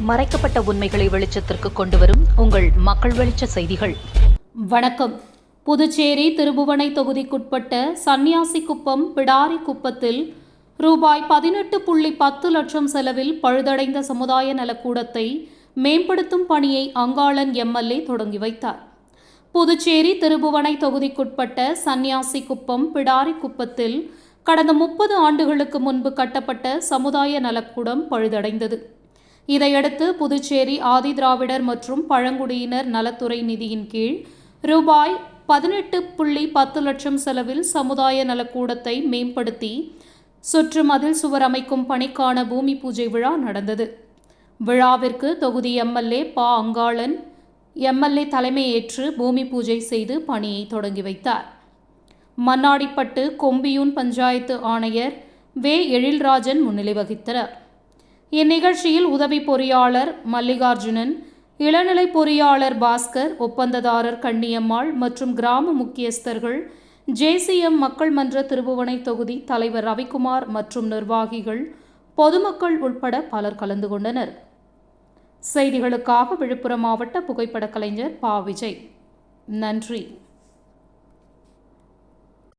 மறைக்கப்பட்ட உண்மைகளை வெளிச்சத்திற்கு கொண்டுவரும் உங்கள் மக்கள் வெளிச்ச செய்திகள். வணக்கம். புதுச்சேரி திருபுவனை தொகுதிக்குட்பட்ட சன்னியாசிக்குப்பம் பிடாரி குப்பத்தில் ரூபாய் பதினெட்டு புள்ளி பத்து லட்சம் செலவில் பழுதடைந்த சமுதாய நலக்கூடத்தை மேம்படுத்தும் பணியை அங்காளன் எம்எல்ஏ தொடங்கி வைத்தார். புதுச்சேரி திருபுவனை தொகுதிக்குட்பட்ட சன்னியாசிக்குப்பம் பிடாரி குப்பத்தில் கடந்த முப்பது ஆண்டுகளுக்கு முன்பு கட்டப்பட்ட சமுதாய நலக்கூடம் பழுதடைந்தது. இதையடுத்து புதுச்சேரி ஆதிதிராவிடர் மற்றும் பழங்குடியினர் நலத்துறை நிதியின் கீழ் ரூபாய் பதினெட்டு புள்ளி பத்து லட்சம் செலவில் சமுதாய நலக்கூடத்தை மேம்படுத்தி சுற்று மதில் சுவர் அமைக்கும் பணிக்கான பூமி பூஜை விழா நடந்தது. விழாவிற்கு தொகுதி எம்எல்ஏ பா. அங்காளன் எம்எல்ஏ தலைமையேற்று பூமி பூஜை செய்து பணியை தொடங்கி வைத்தார். மண்ணாடிப்பட்டு கொம்பியூன் பஞ்சாயத்து ஆணையர் வே. எழில்ராஜன் முன்னிலை வகித்தனர். இந்நிகழ்ச்சியில் உதவி பொறியாளர் மல்லிகார்ஜுனன் இளநிலை பொறியாளர் பாஸ்கர் ஒப்பந்ததாரர் கண்ணியம்மாள் மற்றும் கிராம முக்கியஸ்தர்கள் ஜேசிஎம் மக்கள் மன்ற திருபுவனை தொகுதி தலைவர் ரவிக்குமார் மற்றும் நிர்வாகிகள் பொதுமக்கள் உட்பட பலர் கலந்து கொண்டனர். செய்திகளுக்காக விழுப்புரம் மாவட்ட புகைப்பட கலைஞர் பா. விஜய். நன்றி.